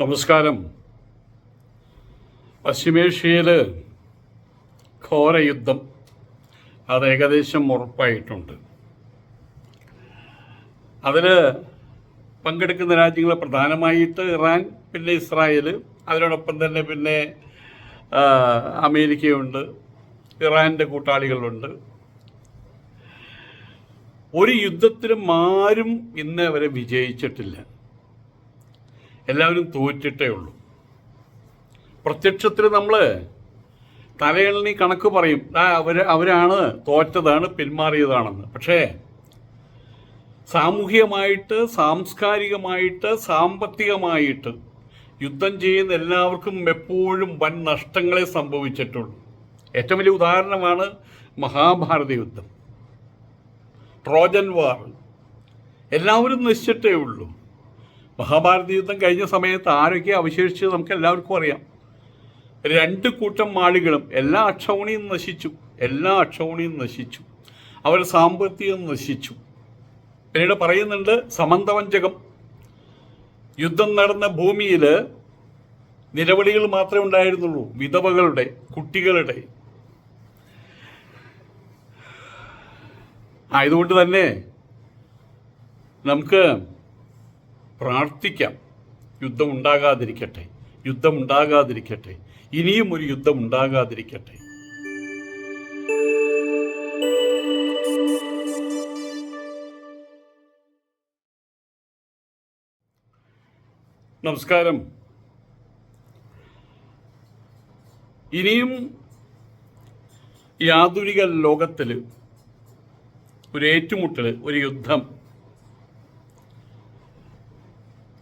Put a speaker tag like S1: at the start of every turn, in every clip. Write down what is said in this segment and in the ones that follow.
S1: നമസ്കാരം. പശ്ചിമേഷ്യയിൽ ഘോരയുദ്ധം അത് ഏകദേശം ഉറപ്പായിട്ടുണ്ട്. അതിൽ പങ്കെടുക്കുന്ന രാജ്യങ്ങൾ പ്രധാനമായിട്ട് ഇറാൻ പിന്നെ ഇസ്രായേൽ അതിനോടൊപ്പം തന്നെ പിന്നെ അമേരിക്കയുണ്ട് ഇറാന്റെ കൂട്ടാളികളുണ്ട്. ഒരു യുദ്ധത്തിലും ആരും ഇന്ന് വരെ വിജയിച്ചിട്ടില്ല. എല്ലാവരും തോറ്റിട്ടേ ഉള്ളൂ. പ്രത്യക്ഷത്തിൽ നമ്മൾ തലയെണ്ണി കണക്ക് പറയും. അവർ അവരാണ് തോറ്റതാണ് പിന്മാറിയതാണെന്ന്. പക്ഷേ സാമൂഹികമായിട്ട് സാംസ്കാരികമായിട്ട് സാമ്പത്തികമായിട്ട് യുദ്ധം ചെയ്യുന്ന എല്ലാവർക്കും എപ്പോഴും വൻ നഷ്ടങ്ങളെ സംഭവിച്ചിട്ടുള്ളൂ. ഏറ്റവും വലിയ ഉദാഹരണമാണ് മഹാഭാരത യുദ്ധം. Trojan war. എല്ലാവരും നശിച്ചിട്ടേ ഉള്ളൂ. മഹാഭാരത യുദ്ധം കഴിഞ്ഞ സമയത്ത് ആരൊക്കെ അവശേഷിച്ചത് നമുക്ക് എല്ലാവർക്കും അറിയാം. രണ്ട് കൂട്ടം ആളുകളും എല്ലാ അക്ഷൗണിയും നശിച്ചു. എല്ലാ അക്ഷൗണിയും നശിച്ചു. അവരുടെ സാമ്പത്തികം നശിച്ചു. പിന്നീട് പറയുന്നുണ്ട് സമന്തവഞ്ചകം. യുദ്ധം നടന്ന ഭൂമിയിൽ നിലവിളികൾ മാത്രമേ ഉണ്ടായിരുന്നുള്ളൂ. വിധവകളുടെ കുട്ടികളുടെ. ആയതുകൊണ്ട് തന്നെ നമുക്ക് പ്രാർത്ഥിക്കാം. യുദ്ധം ഉണ്ടാകാതിരിക്കട്ടെ. യുദ്ധം ഉണ്ടാകാതിരിക്കട്ടെ. ഇനിയും ഒരു യുദ്ധം ഉണ്ടാകാതിരിക്കട്ടെ. നമസ്കാരം. ഇനിയും ഈ ആധുനിക ലോകത്തിൽ ഒരു ഏറ്റുമുട്ടൽ ഒരു യുദ്ധം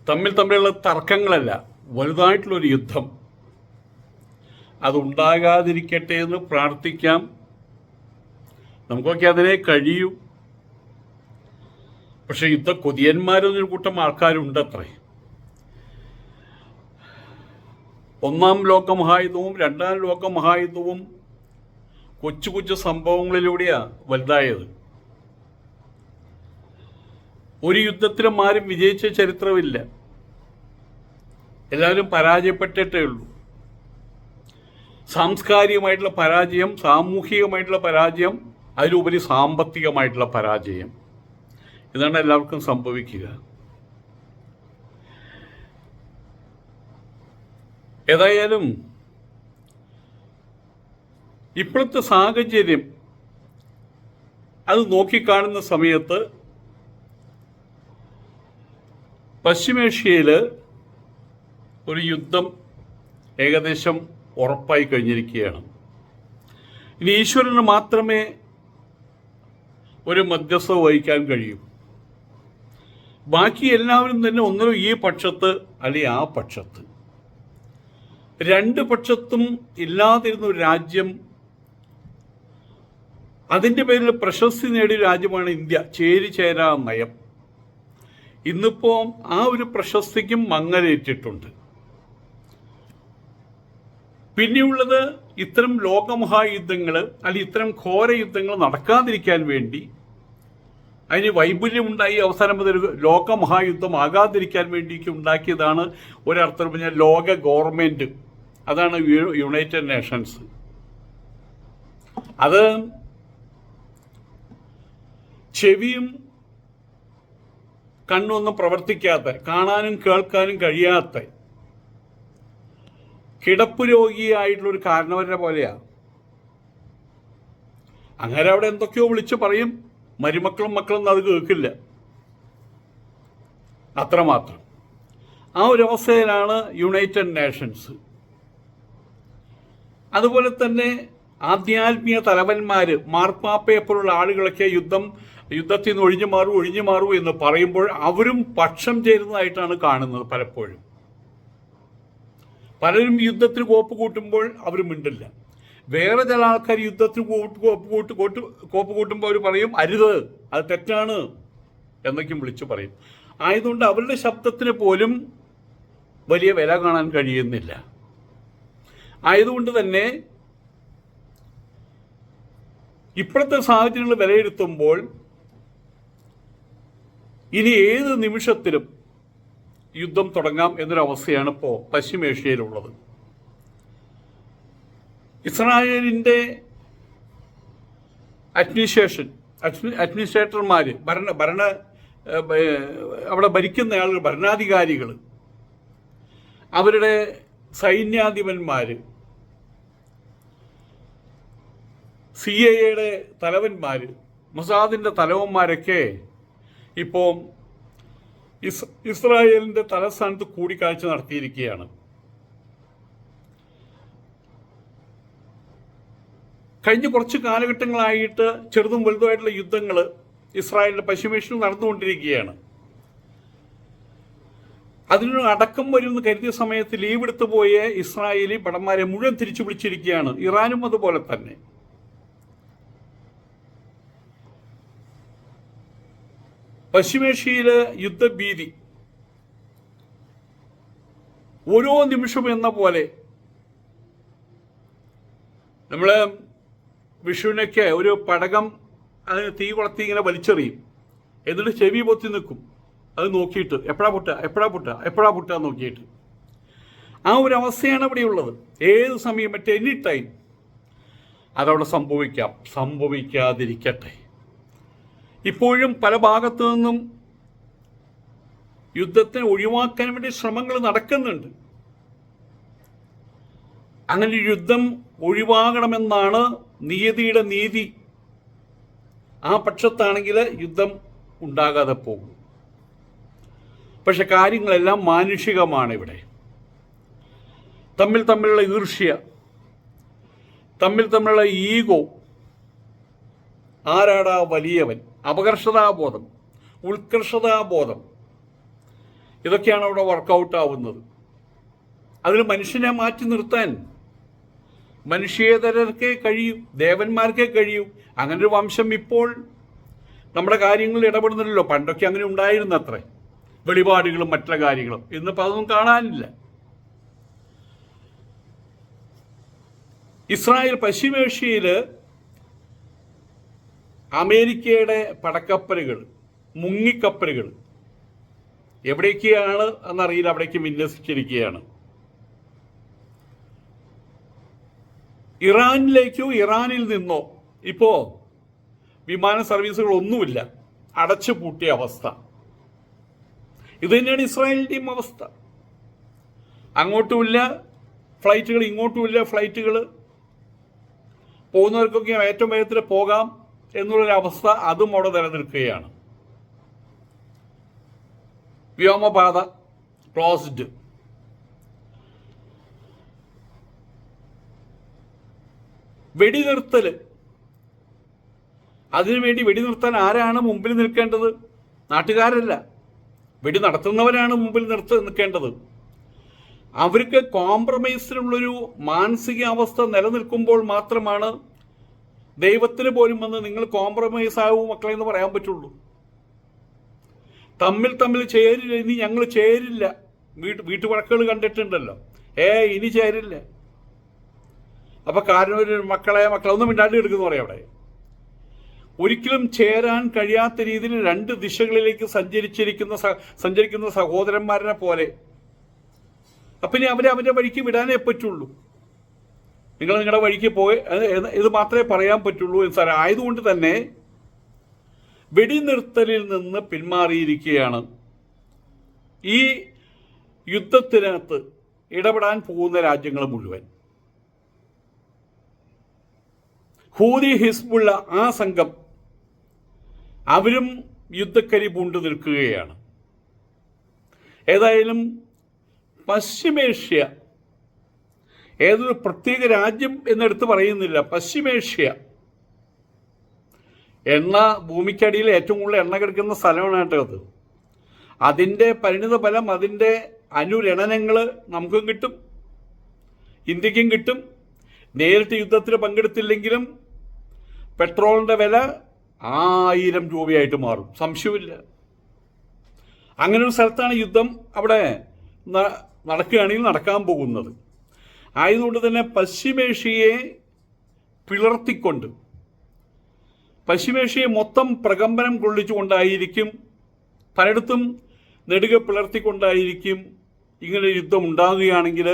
S1: തമ്മിൽ തമ്മിലുള്ള തർക്കങ്ങളല്ല വലുതായിട്ടുള്ളൊരു യുദ്ധം. അതുണ്ടാകാതിരിക്കട്ടെ എന്ന് പ്രാർത്ഥിക്കാം. നമുക്കൊക്കെ അതിനെ കഴിയൂ. പക്ഷെ യുദ്ധ കൊതിയന്മാരെന്നൊരു കൂട്ടം ആൾക്കാരുണ്ടത്രേ. ഒന്നാം ലോകമഹായുദ്ധവും രണ്ടാം ലോകമഹായുദ്ധവും കൊച്ചു കൊച്ചു സംഭവങ്ങളിലൂടെയാണ് വലുതായത്. ഒരു യുദ്ധത്തിലും ആരും വിജയിച്ച ചരിത്രമില്ല. എല്ലാവരും പരാജയപ്പെട്ടിട്ടേ ഉള്ളൂ. സാംസ്കാരികമായിട്ടുള്ള പരാജയം സാമൂഹികമായിട്ടുള്ള പരാജയം അതിലുപരി സാമ്പത്തികമായിട്ടുള്ള പരാജയം. ഇതാണ് എല്ലാവർക്കും സംഭവിക്കുക. ഏതായാലും ഇപ്പോഴത്തെ സാഹചര്യം അത് നോക്കിക്കാണുന്ന സമയത്ത് പശ്ചിമേഷ്യയിൽ ഒരു യുദ്ധം ഏകദേശം ഉറപ്പായി കഴിഞ്ഞിരിക്കുകയാണ്. ഇനി ഈശ്വരന് മാത്രമേ ഒരു മധ്യസ്ഥ വഹിക്കാൻ കഴിയൂ. ബാക്കി എല്ലാവരും തന്നെ ഒന്നിനും ഈ പക്ഷത്ത് അല്ലെങ്കിൽ ആ പക്ഷത്ത്. രണ്ട് പക്ഷത്തും ഇല്ലാതിരുന്ന ഒരു രാജ്യം അതിന്റെ പേരിൽ പ്രശസ്തി നേടിയ രാജ്യമാണ് ഇന്ത്യ. ചേരി ചേരാ നയം. ഇന്നിപ്പോൾ ആ ഒരു പ്രശസ്തിക്കും മങ്ങലേറ്റിട്ടുണ്ട്. പിന്നെയുള്ളത് ഇത്തരം ലോകമഹായുദ്ധങ്ങൾ അല്ലെങ്കിൽ ഇത്തരം ഘോര യുദ്ധങ്ങൾ നടക്കാതിരിക്കാൻ വേണ്ടി അതിന് വൈപുല്യമുണ്ടായി അവസാനം മുതൽ ലോകമഹായുദ്ധം ആകാതിരിക്കാൻ വേണ്ടിയൊക്കെ ഉണ്ടാക്കിയതാണ് ഒരർത്ഥം പറഞ്ഞാൽ ലോക ഗവൺമെന്റ് അതാണ് യുണൈറ്റഡ് നേഷൻസ് അത് ചെവിയും കണ്ണൊന്നും പ്രവർത്തിക്കാത്ത കാണാനും കേൾക്കാനും കഴിയാത്ത കിടപ്പ് രോഗിയായിട്ടുള്ള ഒരു കാരണവരുടെ പോലെയാണ് അങ്ങനെ അവിടെ എന്തൊക്കെയോ വിളിച്ചു പറയും. മരുമക്കളും മക്കളും അത് കേൾക്കില്ല. അത്രമാത്രം. ആ ഒരു അവസ്ഥയിലാണ് യുണൈറ്റഡ് നേഷൻസ് അതുപോലെ തന്നെ ആധ്യാത്മിക തലവന്മാർ മാർപ്പാപ്പയെപ്പോലുള്ള ആളുകളൊക്കെ യുദ്ധം യുദ്ധത്തിൽ നിന്ന് ഒഴിഞ്ഞു മാറൂ ഒഴിഞ്ഞു മാറൂ എന്ന് പറയുമ്പോൾ അവരും പക്ഷം ചേരുന്നതായിട്ടാണ് കാണുന്നത് പലപ്പോഴും. പലരും യുദ്ധത്തിന് കോപ്പ് കൂട്ടുമ്പോൾ അവർ മിണ്ടില്ല. വേറെ ചില ആൾക്കാർ യുദ്ധത്തിന് കൂട്ട് കോപ്പ് കൂട്ട് കോട്ട് കോപ്പ് കൂട്ടുമ്പോൾ അവർ പറയും അരുത് അത് തെറ്റാണ് എന്നൊക്കെയും വിളിച്ചു പറയും. ആയതുകൊണ്ട് അവരുടെ ശബ്ദത്തിന് പോലും വലിയ വില കാണാൻ കഴിയുന്നില്ല. ആയതുകൊണ്ട് തന്നെ ഇപ്പോഴത്തെ സാഹചര്യങ്ങൾ വിലയിരുത്തുമ്പോൾ ഇനി ഏത് നിമിഷത്തിലും യുദ്ധം തുടങ്ങാം എന്നൊരവസ്ഥയാണ് ഇപ്പോൾ പശ്ചിമേഷ്യയിലുള്ളത്. ഇസ്രായേലിന്റെ അഡ്മിനിസ്ട്രേഷൻ അഡ്മിനിസ്ട്രേറ്റർമാർ ഭരണ ഭരണ അവിടെ ഭരിക്കുന്ന ആളുകൾ ഭരണാധികാരികൾ അവരുടെ സൈന്യാധിപന്മാർ സി എയുടെ തലവന്മാർ മൊസാദിന്റെ തലവന്മാരൊക്കെ ഇപ്പോൾ ഇസ് ഇസ്രായേലിന്റെ തലസ്ഥാനത്ത് കൂടിക്കാഴ്ച നടത്തിയിരിക്കുകയാണ്. കഴിഞ്ഞ കുറച്ച് കാലഘട്ടങ്ങളായിട്ട് ചെറുതും വലുതുമായിട്ടുള്ള യുദ്ധങ്ങൾ ഇസ്രായേലിന്റെ പശ്ചിമേഷ്യയിൽ നടന്നുകൊണ്ടിരിക്കുകയാണ്. അതിനൊരു അടക്കം വരുമെന്ന് കരുതിയ സമയത്ത് ലീവ് എടുത്തു പോയ ഇസ്രായേലി ഭടന്മാരെ മുഴുവൻ തിരിച്ചു പിടിച്ചിരിക്കുകയാണ് ഇറാനും അതുപോലെ തന്നെ. പശ്ചിമേഷ്യയിലെ യുദ്ധഭീതി. ഓരോ നിമിഷം എന്ന പോലെ നമ്മൾ വിഷുവിനൊക്കെ ഒരു പടകം അതിന് തീ കൊളത്തി ഇങ്ങനെ വലിച്ചെറിയും. എന്നിട്ട് ചെവി പൊത്തി നിൽക്കും. അത് നോക്കിയിട്ട് എപ്പോഴാ പൊട്ടുക എപ്പോഴാ പൊട്ടുക എപ്പോഴാ പൊട്ടുക നോക്കിയിട്ട്. ആ ഒരു അവസ്ഥയാണ് ഇവിടെയുള്ളത് ഏത് സമയം മറ്റേ എനി ടൈം അതവിടെ സംഭവിക്കാം. സംഭവിക്കാതിരിക്കട്ടെ. ഇപ്പോഴും പല ഭാഗത്തു നിന്നും യുദ്ധത്തെ ഒഴിവാക്കാൻ വേണ്ടി ശ്രമങ്ങൾ നടക്കുന്നുണ്ട്. അങ്ങനെ യുദ്ധം ഒഴിവാകണമെന്നാണ് നീതിയുടെ നീതി. ആ പക്ഷത്താണെങ്കിൽ യുദ്ധം ഉണ്ടാകാതെ പോകും. പക്ഷെ കാര്യങ്ങളെല്ലാം മാനുഷികമാണ് ഇവിടെ തമ്മിൽ തമ്മിലുള്ള ഈർഷ്യ തമ്മിൽ തമ്മിലുള്ള ഈഗോ ആരാടാ വലിയവൻ? അപകർഷതാബോധം ഉത്കർഷതാബോധം. ഇതൊക്കെയാണ് അവിടെ വർക്കൗട്ട് ആവുന്നത്. അതിൽ മനുഷ്യനെ മാറ്റി നിർത്താൻ മനുഷ്യേതരർക്കേ കഴിയൂ ദേവന്മാർക്കേ കഴിയൂ. അങ്ങനെ ഒരു വംശം ഇപ്പോൾ നമ്മുടെ കാര്യങ്ങളിൽ ഇടപെടുന്നില്ലല്ലോ. പണ്ടൊക്കെ അങ്ങനെ ഉണ്ടായിരുന്നു അത്രേ വെളിപാടുകളും മറ്റുള്ള കാര്യങ്ങളും. ഇന്നിപ്പോൾ അതൊന്നും കാണാനില്ല. ഇസ്രായേൽ പശ്ചിമേഷ്യയിൽ അമേരിക്കയുടെ പടക്കപ്പലുകൾ മുങ്ങിക്കപ്പലുകൾ എവിടേക്കാണ് എന്നറിയില്ല അവിടേക്ക് വിന്യസിച്ചിരിക്കുകയാണ്. ഇറാനിലേക്കോ ഇറാനിൽ നിന്നോ ഇപ്പോ വിമാന സർവീസുകൾ ഒന്നുമില്ല. അടച്ചു പൂട്ടിയ അവസ്ഥ. ഇത് തന്നെയാണ് ഇസ്രായേലിന്റെയും അവസ്ഥ. അങ്ങോട്ടുമില്ല ഫ്ലൈറ്റുകൾ ഇങ്ങോട്ടുമില്ല ഫ്ലൈറ്റുകൾ. പോകുന്നവർക്കൊക്കെ ഏറ്റവും വേഗത്തിൽ പോകാം. എന്നുള്ളൊരവസ്ഥ അതും അവിടെ നിലനിൽക്കുകയാണ്. വ്യോമപാത ക്ലോസ്ഡ് വെടിനിർത്തൽ അതിനുവേണ്ടി വെടിനിർത്താൻ ആരാണ് മുമ്പിൽ നിൽക്കേണ്ടത്? നാട്ടുകാരല്ല. വെടി നടത്തുന്നവരാണ് മുമ്പിൽ നിർത്ത നിൽക്കേണ്ടത്. അവർക്ക് കോംപ്രമൈസിനുള്ളൊരു മാനസികാവസ്ഥ നിലനിൽക്കുമ്പോൾ മാത്രമാണ് ദൈവത്തിന് പോലും വന്ന് നിങ്ങൾ കോംപ്രമൈസ് ആവും മക്കളെ എന്ന് പറയാൻ പറ്റുള്ളൂ. തമ്മിൽ തമ്മിൽ ചേരില്ല ഇനി ഞങ്ങൾ ചേരില്ല. വീട്ടു വീട്ടു വഴക്കുകൾ കണ്ടിട്ടുണ്ടല്ലോ. ഏ ഇനി ചേരില്ല. അപ്പൊ കാരണം ഒരു മക്കളെ മക്കളെ ഒന്നും മിണ്ടാണ്ട് എടുക്കുന്നു പറയാം അവിടെ. ഒരിക്കലും ചേരാൻ കഴിയാത്ത രീതിയിൽ രണ്ട് ദിശകളിലേക്ക് സഞ്ചരിച്ചിരിക്കുന്ന സഞ്ചരിക്കുന്ന സഹോദരന്മാരെ പോലെ. അപ്പൊ ഇനി അവരെ അവരെ വഴിക്ക് വിടാനേ പറ്റുള്ളൂ. നിങ്ങൾ നിങ്ങളുടെ വഴിക്ക് പോയി ഇത് മാത്രമേ പറയാൻ പറ്റുള്ളൂ എന്ന് സാറേ. ആയതുകൊണ്ട് തന്നെ വെടിനിർത്തലിൽ നിന്ന് പിന്മാറിയിരിക്കുകയാണ്. ഈ യുദ്ധത്തിനകത്ത് ഇടപെടാൻ പോകുന്ന രാജ്യങ്ങൾ മുഴുവൻ. ഹൂതി ഹിസ്ബുള്ള ആ സംഘം അവരും യുദ്ധക്കരി പൂണ്ടു നിൽക്കുകയാണ്. ഏതായാലും പശ്ചിമേഷ്യ ഏതൊരു പ്രത്യേക രാജ്യം എന്നെടുത്ത് പറയുന്നില്ല. പശ്ചിമേഷ്യ. എണ്ണ ഭൂമിക്കടിയിൽ ഏറ്റവും കൂടുതൽ എണ്ണ കിടക്കുന്ന സ്ഥലമാണ് കേട്ടോ അത്. അതിന്റെ പരിണിത ഫലം അതിന്റെ അനുരണനങ്ങൾ നമുക്കും കിട്ടും. ഇന്ത്യക്കും കിട്ടും. നേരിട്ട് യുദ്ധത്തിൽ പങ്കെടുത്തില്ലെങ്കിലും പെട്രോളിന്റെ വില ആയിരം രൂപയായിട്ട് മാറും. സംശയമില്ല അങ്ങനെ ഒരു സ്ഥലത്താണ് യുദ്ധം അവിടെ നടക്കുകയാണെങ്കിൽ നടക്കാൻ പോകുന്നത്. ആയതുകൊണ്ട് തന്നെ പശ്ചിമേഷ്യയെ പിളർത്തിക്കൊണ്ട് പശ്ചിമേഷ്യയെ മൊത്തം പ്രകമ്പനം കൊള്ളിച്ചുകൊണ്ടായിരിക്കും പലയിടത്തും നെടുക പിളർത്തിക്കൊണ്ടായിരിക്കും ഇങ്ങനെ യുദ്ധം ഉണ്ടാകുകയാണെങ്കിൽ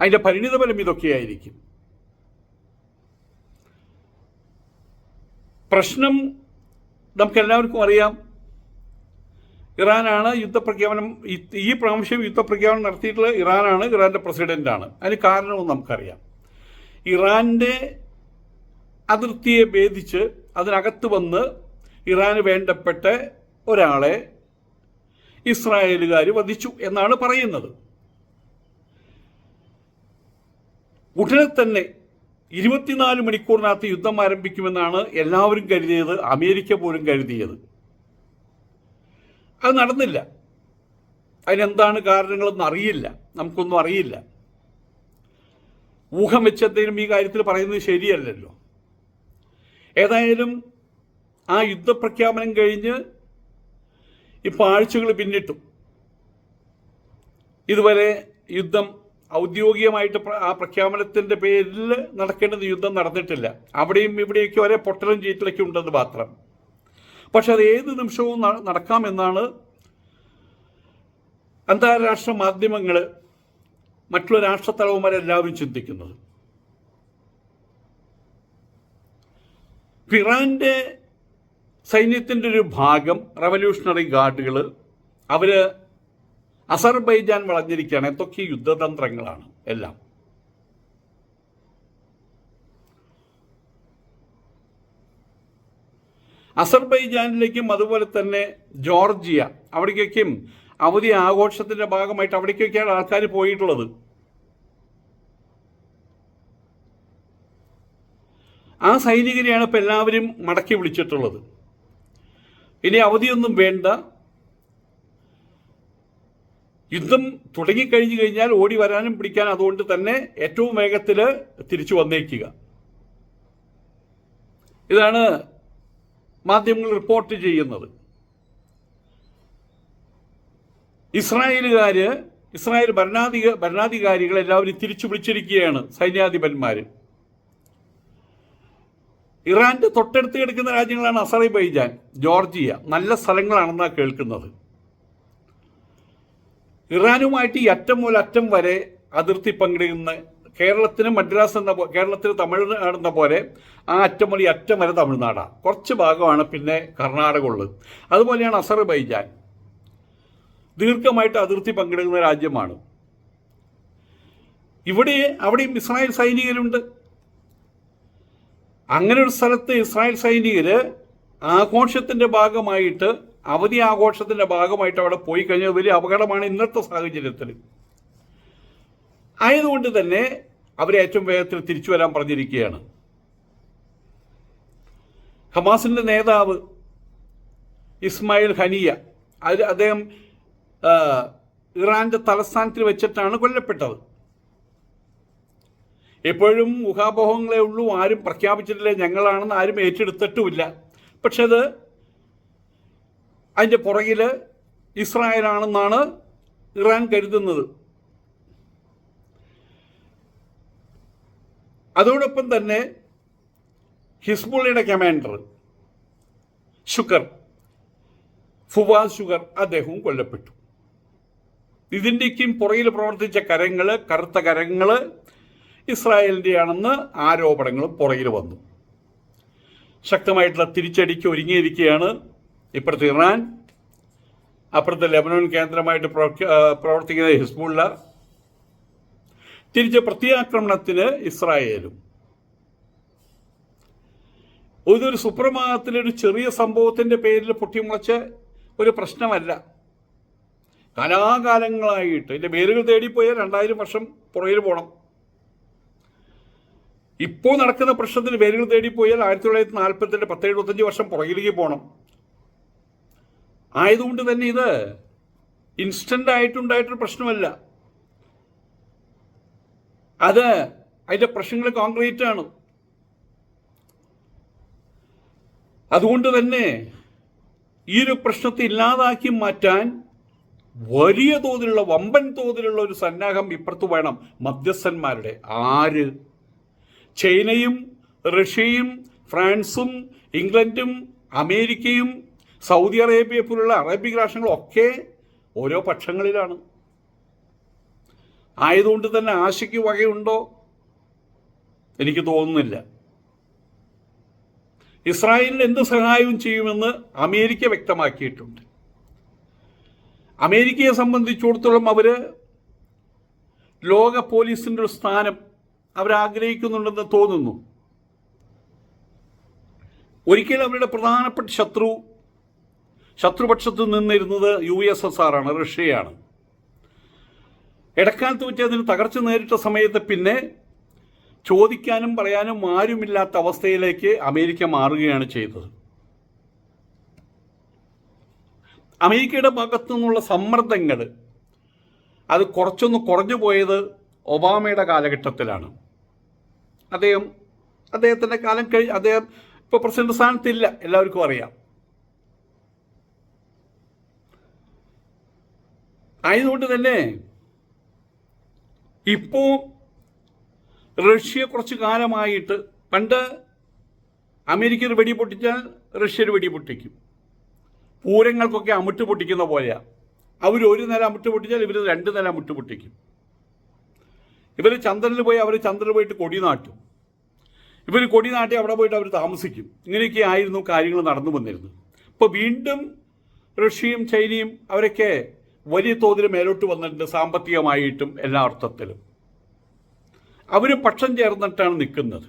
S1: അതിന്റെ പരിണിതഫലം ഇതൊക്കെയായിരിക്കും. പ്രശ്നം നമുക്കെല്ലാവർക്കും അറിയാം. ഇറാനാണ് യുദ്ധപ്രഖ്യാപനം ഈ- പ്രാവശ്യം യുദ്ധപ്രഖ്യാപനം നടത്തിയിട്ടുള്ള ഇറാനാണ് ഇറാന്റെ പ്രസിഡന്റാണ്. അതിന് കാരണവും നമുക്കറിയാം. ഇറാന്റെ അതിർത്തിയെ ഭേദിച്ച് അതിനകത്ത് വന്ന് ഇറാന് വേണ്ടപ്പെട്ട ഒരാളെ ഇസ്രായേലുകാർ വധിച്ചു എന്നാണ് പറയുന്നത്. ഉടനെ തന്നെ ഇരുപത്തിനാല് മണിക്കൂറിനകത്ത് യുദ്ധം ആരംഭിക്കുമെന്നാണ് എല്ലാവരും കരുതിയത് അമേരിക്ക പോലും കരുതിയത്. അത് നടന്നില്ല. അതിനെന്താണ് കാരണങ്ങളെന്ന് അറിയില്ല. നമുക്കൊന്നും അറിയില്ല. ഊഹം വെച്ചെന്തെങ്കിലും ഈ കാര്യത്തിൽ പറയുന്നത് ശരിയല്ലല്ലോ. ഏതായാലും ആ യുദ്ധപ്രഖ്യാപനം കഴിഞ്ഞ് ഇപ്പോൾ ആഴ്ചകൾ പിന്നിട്ടു. ഇതുവരെ യുദ്ധം ഔദ്യോഗികമായിട്ട് ആ പ്രഖ്യാപനത്തിന്റെ പേരിൽ നടക്കേണ്ടത് യുദ്ധം നടന്നിട്ടില്ല. അവിടെയും ഇവിടെയൊക്കെ ഒരേ പൊട്ടലും ചീറ്റലൊക്കെ ഉണ്ടെന്ന് മാത്രം. പക്ഷെ അത് ഏത് നിമിഷവും നടക്കാമെന്നാണ് അന്താരാഷ്ട്ര മാധ്യമങ്ങൾ മറ്റുള്ള രാഷ്ട്രത്തലവന്മാരെല്ലാവരും ചിന്തിക്കുന്നത്. ഇറാന്റെ സൈന്യത്തിന്റെ ഒരു ഭാഗം റവല്യൂഷണറി ഗാർഡുകൾ അവർ അസർബൈജാൻ വളഞ്ഞിരിക്കുകയാണ്. എന്തൊക്കെ യുദ്ധതന്ത്രങ്ങളാണ് എല്ലാം. അസർബൈജാനിലേക്കും അതുപോലെ തന്നെ ജോർജിയ അവിടേക്കൊക്കെയും അവധി ആഘോഷത്തിന്റെ ഭാഗമായിട്ട് അവിടേക്കൊക്കെയാണ് ആൾക്കാർ പോയിട്ടുള്ളത്. ആ സൈനികരെയാണ് ഇപ്പം എല്ലാവരും മടക്കി വിളിച്ചിട്ടുള്ളത്. ഇനി അവധിയൊന്നും വേണ്ട. യുദ്ധം തുടങ്ങിക്കഴിഞ്ഞു കഴിഞ്ഞാൽ ഓടി വരാനും പിടിക്കാൻ അതുകൊണ്ട് തന്നെ ഏറ്റവും വേഗത്തിൽ തിരിച്ചു വന്നേക്കുക. ഇതാണ് മാധ്യമങ്ങൾ റിപ്പോർട്ട് ചെയ്യുന്നത്. ഇസ്രായേലുകാര് ഇസ്രായേൽ ഭരണാധിക ഭരണാധികാരികൾ എല്ലാവരും തിരിച്ചു വിളിച്ചിരിക്കുകയാണ് സൈന്യാധിപന്മാർ ഇറാന്റെ തൊട്ടടുത്ത് കിടക്കുന്ന രാജ്യങ്ങളാണ് അസറൈബൈജാൻ ജോർജിയ നല്ല സ്ഥലങ്ങളാണെന്നാണ് കേൾക്കുന്നത്. ഇറാനുമായിട്ട് ഈ അറ്റം മുതൽ അറ്റം വരെ അതിർത്തി പങ്കിടുന്ന കേരളത്തിന് മദ്രാസ് എന്ന കേരളത്തിന് തമിഴ്നാട് എന്ന പോലെ ആ അറ്റം അറ്റം വരെ തമിഴ്നാടാണ് കുറച്ച് ഭാഗമാണ് പിന്നെ കർണാടക ഉള്ളത് അതുപോലെയാണ് അസർബൈജാൻ. ദീർഘമായിട്ട് അതിർത്തി പങ്കിടുന്ന രാജ്യമാണ്. ഇവിടെ അവിടെയും ഇസ്രായേൽ സൈനികരുണ്ട്. അങ്ങനെ ഒരു സ്ഥലത്ത് ഇസ്രായേൽ സൈനികർ ആഘോഷത്തിന്റെ ഭാഗമായിട്ട് അവധി ആഘോഷത്തിന്റെ ഭാഗമായിട്ട് അവിടെ പോയി കഴിഞ്ഞാൽ വലിയ അപകടമാണ് ഇന്നത്തെ സാഹചര്യത്തിൽ ആയതുകൊണ്ട് തന്നെ അവരെ ഏറ്റവും വേഗത്തിൽ തിരിച്ചു വരാൻ പറഞ്ഞിരിക്കുകയാണ്. ഹമാസിന്റെ നേതാവ് ഇസ്മായിൽ ഹനിയ അത് അദ്ദേഹം ഇറാന്റെ തലസ്ഥാനത്തിൽ വെച്ചിട്ടാണ് കൊല്ലപ്പെട്ടത്. എപ്പോഴും ഊഹാപോഹങ്ങളെ ഉള്ളൂ ആരും പ്രഖ്യാപിച്ചിട്ടില്ല ഞങ്ങളാണെന്ന് ആരും ഏറ്റെടുത്തിട്ടുമില്ല. പക്ഷെ അത് അതിന്റെ പുറകിൽ ഇസ്രായേലാണെന്നാണ് ഇറാൻ കരുതുന്നത്. അതോടൊപ്പം തന്നെ ഹിസ്ബുള്ളയുടെ കമാൻഡർ ഷുഗർ ഫുവാസ് ഷുഗർ അദ്ദേഹവും കൊല്ലപ്പെട്ടു. ഇതിന്റെയൊക്കെയും പുറകിൽ പ്രവർത്തിച്ച കരങ്ങൾ കറുത്ത കരങ്ങൾ ഇസ്രായേലിന്റെയാണെന്ന് ആരോപണങ്ങൾ പുറകിൽ വന്നു. ശക്തമായിട്ടുള്ള തിരിച്ചടിക്ക് ഒരുങ്ങിയിരിക്കുകയാണ് ഇപ്പുറത്ത് ഇറാൻ അപ്പുറത്ത് ലെബനോൻ കേന്ദ്രമായിട്ട് പ്രവർത്തിക്കുന്ന ഹിസ്ബുള്ള. തിരിച്ച് പ്രത്യാക്രമണത്തിന് ഇസ്രായേലും. ഇതൊരു സുപ്രഭാതത്തിലെ ഒരു ചെറിയ സംഭവത്തിന്റെ പേരിൽ പൊട്ടിമുളച്ച ഒരു പ്രശ്നമല്ല. കാലാകാലങ്ങളായിട്ട് ഇതിന്റെ വേരുകൾ തേടിപ്പോയാൽ രണ്ടായിരം വർഷം പുറകിൽ പോകണം ഇപ്പോൾ നടക്കുന്ന പ്രശ്നത്തിന് വേരുകൾ തേടിപ്പോയാൽ ആയിരത്തി തൊള്ളായിരത്തി നാൽപ്പത്തിന്റെ പത്ത് എഴുപത്തഞ്ച് വർഷം പുറകിലേക്ക് പോകണം ആയതുകൊണ്ട് തന്നെ ഇത് ഇൻസ്റ്റന്റ് ആയിട്ടുണ്ടായിട്ടൊരു പ്രശ്നമല്ല. അത് അതിന്റെ പ്രശ്നങ്ങൾ കോൺക്രീറ്റ് ആണ്. അതുകൊണ്ട് തന്നെ ഈ ഒരു പ്രശ്നത്തെ ഇല്ലാതാക്കി മാറ്റാൻ വലിയ തോതിലുള്ള വമ്പൻ തോതിലുള്ള ഒരു സന്നാഹം ഇപ്പുറത്ത് വേണം മധ്യസ്ഥന്മാരുടെ. ആര്? ചൈനയും റഷ്യയും ഫ്രാൻസും ഇംഗ്ലണ്ടും അമേരിക്കയും സൗദി അറേബ്യ പോലുള്ള അറേബ്യൻ രാഷ്ട്രങ്ങളൊക്കെ ഓരോ പക്ഷങ്ങളിലാണ്. ആയതുകൊണ്ട് തന്നെ ആശയ്ക്ക് വകയുണ്ടോ? എനിക്ക് തോന്നുന്നില്ല. ഇസ്രായേലിന് എന്ത് സഹായവും ചെയ്യുമെന്ന് അമേരിക്ക വ്യക്തമാക്കിയിട്ടുണ്ട്. അമേരിക്കയെ സംബന്ധിച്ചിടത്തോളം അവർ ലോക പോലീസിന്റെ ഒരു സ്ഥാനം അവരാഗ്രഹിക്കുന്നുണ്ടെന്ന് തോന്നുന്നു. ഒരിക്കലും അവരുടെ പ്രധാനപ്പെട്ട ശത്രു ശത്രുപക്ഷത്ത് നിന്നിരുന്നത് യു എസ് എസ് ആർ ആണ് റഷ്യയാണ്. ഇടക്കാലത്ത് വെച്ച് അതിന് തകർച്ച നേരിട്ട സമയത്ത് പിന്നെ ചോദിക്കാനും പറയാനും ആരുമില്ലാത്ത അവസ്ഥയിലേക്ക് അമേരിക്ക മാറുകയാണ് ചെയ്തത്. അമേരിക്കയുടെ ഭാഗത്തു നിന്നുള്ള സമ്മർദ്ദങ്ങൾ അത് കുറച്ചൊന്ന് കുറഞ്ഞു പോയത് ഒബാമയുടെ കാലഘട്ടത്തിലാണ്. അദ്ദേഹം അദ്ദേഹത്തിന്റെ കാലം കഴി അദ്ദേഹം ഇപ്പോൾ പ്രസിഡന്റ് സ്ഥാനത്തില്ല എല്ലാവർക്കും അറിയാം. ആയതുകൊണ്ട് തന്നെ ഇപ്പോൾ റഷ്യ കുറച്ച് കാലമായിട്ട് പണ്ട് അമേരിക്കയിൽ വെടി പൊട്ടിച്ചാൽ റഷ്യയിൽ വെടി പൊട്ടിക്കും. പൂരങ്ങൾക്കൊക്കെ അമുട്ട് പൊട്ടിക്കുന്ന പോലെയാ. അവർ ഒരു നില അമുട്ട് പൊട്ടിച്ചാൽ ഇവർ രണ്ട് നില അമുട്ട് പൊട്ടിക്കും. ഇവർ ചന്ദ്രനിൽ പോയി അവർ ചന്ദ്രനിൽ പോയിട്ട് കൊടി നാട്ടും. ഇവർ കൊടി നാട്ടി അവിടെ പോയിട്ട് അവർ താമസിക്കും. ഇങ്ങനെയൊക്കെ ആയിരുന്നു കാര്യങ്ങൾ നടന്നു വന്നിരുന്നത്. ഇപ്പോൾ വീണ്ടും റഷ്യയും ചൈനയും അവരൊക്കെ വലിയ തോതിൽ മേലോട്ട് വന്നിട്ടുണ്ട് സാമ്പത്തികമായിട്ടും എല്ലാ അർത്ഥത്തിലും. അവർ പക്ഷം ചേർന്നിട്ടാണ് നിൽക്കുന്നത്.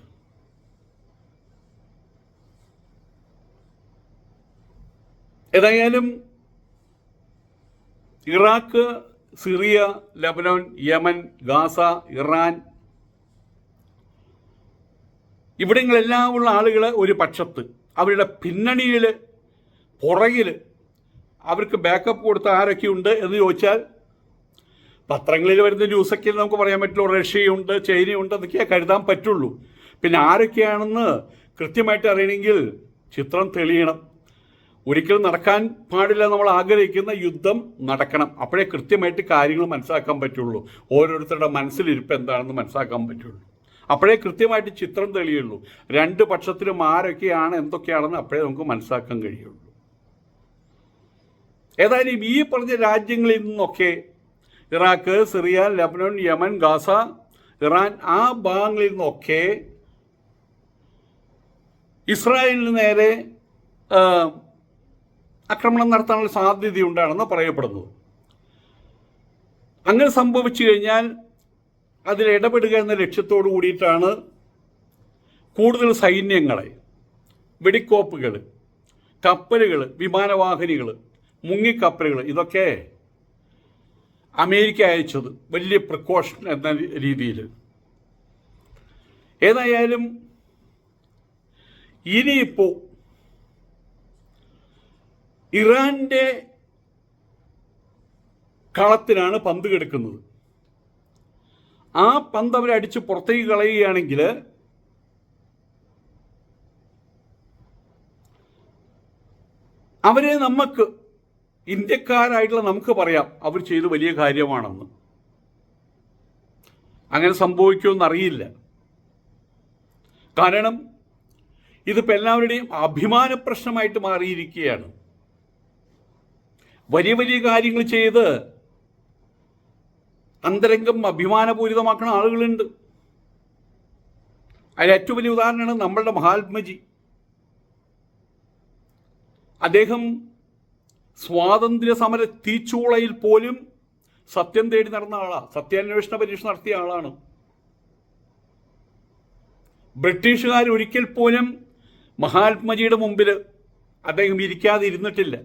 S1: ഏതായാലും Iraq Syria Lebanon Yemen Gaza Iran ഇവിടങ്ങളെല്ലാം ഉള്ള ആളുകൾ ഒരു പക്ഷത്ത്. അവരുടെ പിന്നണിയിൽ പുറകിൽ അവർക്ക് ബാക്കപ്പ് കൊടുത്ത ആരൊക്കെയുണ്ട് എന്ന് ചോദിച്ചാൽ പത്രങ്ങളിൽ വരുന്ന ന്യൂസൊക്കെ നമുക്ക് പറയാൻ പറ്റുള്ളൂ. റഷ്യയുണ്ട് ചൈനയുണ്ട് എന്നൊക്കെ കരുതാൻ പറ്റുള്ളൂ. പിന്നെ ആരൊക്കെയാണെന്ന് കൃത്യമായിട്ട് അറിയണമെങ്കിൽ ചിത്രം തെളിയണം. ഒരിക്കലും നടക്കാൻ പാടില്ല നമ്മൾ ആഗ്രഹിക്കുന്ന യുദ്ധം നടക്കണം. അപ്പോഴേ കൃത്യമായിട്ട് കാര്യങ്ങൾ മനസ്സിലാക്കാൻ പറ്റുള്ളൂ. ഓരോരുത്തരുടെ മനസ്സിലിരിപ്പ് എന്താണെന്ന് മനസ്സിലാക്കാൻ പറ്റുള്ളൂ. അപ്പോഴേ കൃത്യമായിട്ട് ചിത്രം തെളിയുള്ളൂ. രണ്ട് പക്ഷത്തിലും ആരൊക്കെയാണ് എന്തൊക്കെയാണെന്ന് അപ്പോഴേ നമുക്ക് മനസ്സിലാക്കാൻ കഴിയുള്ളൂ. ഏതായാലും ഈ പറഞ്ഞ രാജ്യങ്ങളിൽ നിന്നൊക്കെ Iraq Syria Lebanon Yemen Gaza Iran ആ ഭാഗങ്ങളിൽ നിന്നൊക്കെ ഇസ്രായേലിന് നേരെ ആക്രമണം നടത്താനുള്ള സാധ്യതയുണ്ടാണെന്ന് പറയപ്പെടുന്നത് അങ്ങനെ സംഭവിച്ചു കഴിഞ്ഞാൽ അതിൽ ഇടപെടുക എന്ന ലക്ഷ്യത്തോടു കൂടിയിട്ടാണ് കൂടുതൽ സൈന്യങ്ങളെ വെടിക്കോപ്പുകൾ കപ്പലുകൾ വിമാനവാഹിനികൾ മുങ്ങിക്കപ്പലുകൾ. ഇതൊക്കെ അമേരിക്ക അയച്ചത് വലിയ പ്രിക്കോഷൻ എന്ന രീതിയിൽ. ഏതായാലും ഇനിയിപ്പോൾ ഇറാന്റെ കളത്തിലാണ് പന്ത് കെടുക്കുന്നത്. ആ പന്ത് അവരടിച്ച് പുറത്തേക്ക് കളയുകയാണെങ്കിൽ അവരെ നമുക്ക് ഇന്ത്യക്കാരായിട്ടുള്ള നമുക്ക് പറയാം അവർ ചെയ്ത് വലിയ കാര്യമാണെന്ന്. അങ്ങനെ സംഭവിക്കുമെന്ന് അറിയില്ല. കാരണം ഇതിപ്പോൾ എല്ലാവരുടെയും അഭിമാന പ്രശ്നമായിട്ട് മാറിയിരിക്കുകയാണ്. വലിയ വലിയ കാര്യങ്ങൾ ചെയ്ത് അന്തരംഗം അഭിമാനപൂരിതമാക്കുന്ന ആളുകളുണ്ട്. അതിൽ ഏറ്റവും വലിയ ഉദാഹരണമാണ് നമ്മളുടെ മഹാത്മജി. അദ്ദേഹം സ്വാതന്ത്ര്യ സമര തീച്ചൂളയിൽ പോലും സത്യം തേടി നടന്ന ആളാണ് സത്യാന്വേഷണ പരീക്ഷ നടത്തിയ ആളാണ്. ബ്രിട്ടീഷുകാർ ഒരിക്കൽ പോലും മഹാത്മജിയുടെ മുമ്പിൽ അദ്ദേഹം ഇരിക്കാതെ ഇരുന്നിട്ടില്ല.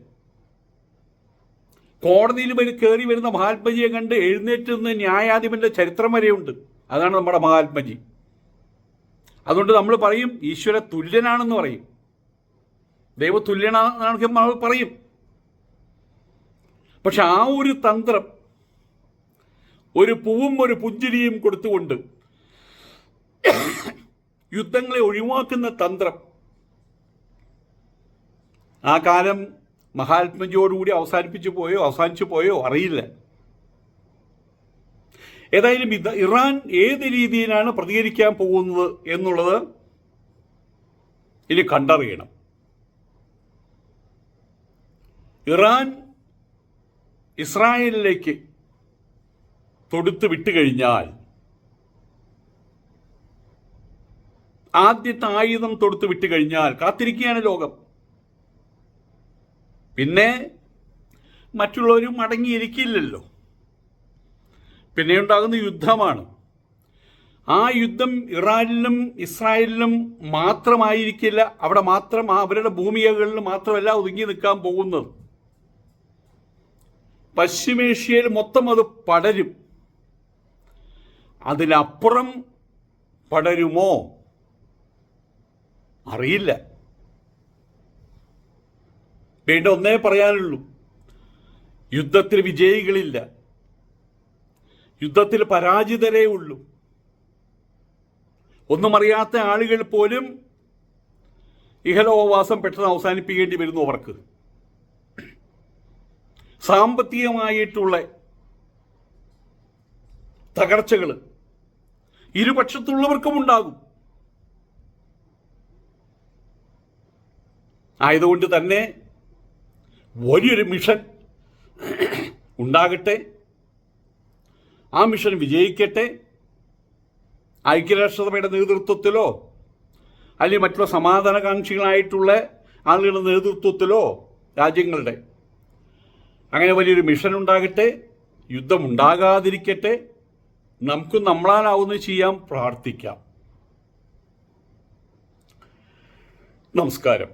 S1: കോടതിയിൽ വരെ കയറി വരുന്ന മഹാത്മജിയെ കണ്ട് എഴുന്നേറ്റ് നിന്ന് ന്യായാധിപന്റെ ചരിത്രം വരെയുണ്ട്. അതാണ് നമ്മുടെ മഹാത്മജി. അതുകൊണ്ട് നമ്മൾ പറയും ഈശ്വര തുല്യനാണെന്ന് പറയും. ദൈവ ദൈവതുല്യനാണെന്ന് നമ്മൾ പറയും. പക്ഷെ ആ ഒരു തന്ത്രം ഒരു പൂവും ഒരു പുഞ്ചിരിയും കൊടുത്തുകൊണ്ട് യുദ്ധങ്ങളെ ഒഴിവാക്കുന്ന തന്ത്രം ആ കാലം മഹാത്മജിയോടുകൂടി അവസാനിപ്പിച്ചു പോയോ അവസാനിച്ചു പോയോ അറിയില്ല. ഏതായാലും ഇത് ഇറാൻ ഏത് രീതിയിലാണ് പ്രതികരിക്കാൻ പോകുന്നത് എന്നുള്ളത് ഇനി കണ്ടറിയണം. ഇറാൻ ഇസ്രായേലിലേക്ക് തൊടുത്ത് വിട്ടുകഴിഞ്ഞാൽ ആദ്യത്തെ ആയുധം തൊടുത്ത് വിട്ടുകഴിഞ്ഞാൽ കാത്തിരിക്കുകയാണ് ലോകം. പിന്നെ മറ്റുള്ളവരും മടങ്ങിയിരിക്കില്ലല്ലോ. പിന്നെ ഉണ്ടാകുന്ന യുദ്ധമാണ്. ആ യുദ്ധം ഇറാനിലും ഇസ്രായേലിലും മാത്രമായിരിക്കില്ല. അവിടെ മാത്രം അവരുടെ ഭൂമികകളിൽ മാത്രമല്ല ഒതുങ്ങി നിൽക്കാൻ പോകുന്നത്. പശ്ചിമേഷ്യയിൽ മൊത്തം അത് പടരും. അതിലപ്പുറം പടരുമോ? അറിയില്ല. വീണ്ടും ഒന്നേ പറയാനുള്ളൂ. യുദ്ധത്തിൽ വിജയികളില്ല. യുദ്ധത്തിൽ പരാജിതരേ ഉള്ളൂ. ഒന്നും അറിയാത്ത ആളുകൾ പോലും ഇഹലോവാസം പെട്ടെന്ന് അവസാനിപ്പിക്കേണ്ടി വരുന്നു അവർക്ക്. സാമ്പത്തികമായിട്ടുള്ള തകർച്ചകൾ ഇരുപക്ഷത്തുള്ളവർക്കും ഉണ്ടാകും. ആയതുകൊണ്ട് തന്നെ വലിയൊരു മിഷൻ ഉണ്ടാകട്ടെ. ആ മിഷൻ വിജയിക്കട്ടെ. ഐക്യരാഷ്ട്രസഭയുടെ നേതൃത്വത്തിലോ അല്ലെങ്കിൽ മറ്റുള്ള സമാധാനകാംക്ഷികളായിട്ടുള്ള ആളുകളുടെ നേതൃത്വത്തിലോ രാജ്യങ്ങളുടെ അങ്ങനെ വലിയൊരു മിഷൻ ഉണ്ടാകട്ടെ യുദ്ധം ഉണ്ടാകാതിരിക്കട്ടെ നമുക്ക് നമ്മളാലാവുന്നത് ചെയ്യാം പ്രാർത്ഥിക്കാം. നമസ്കാരം.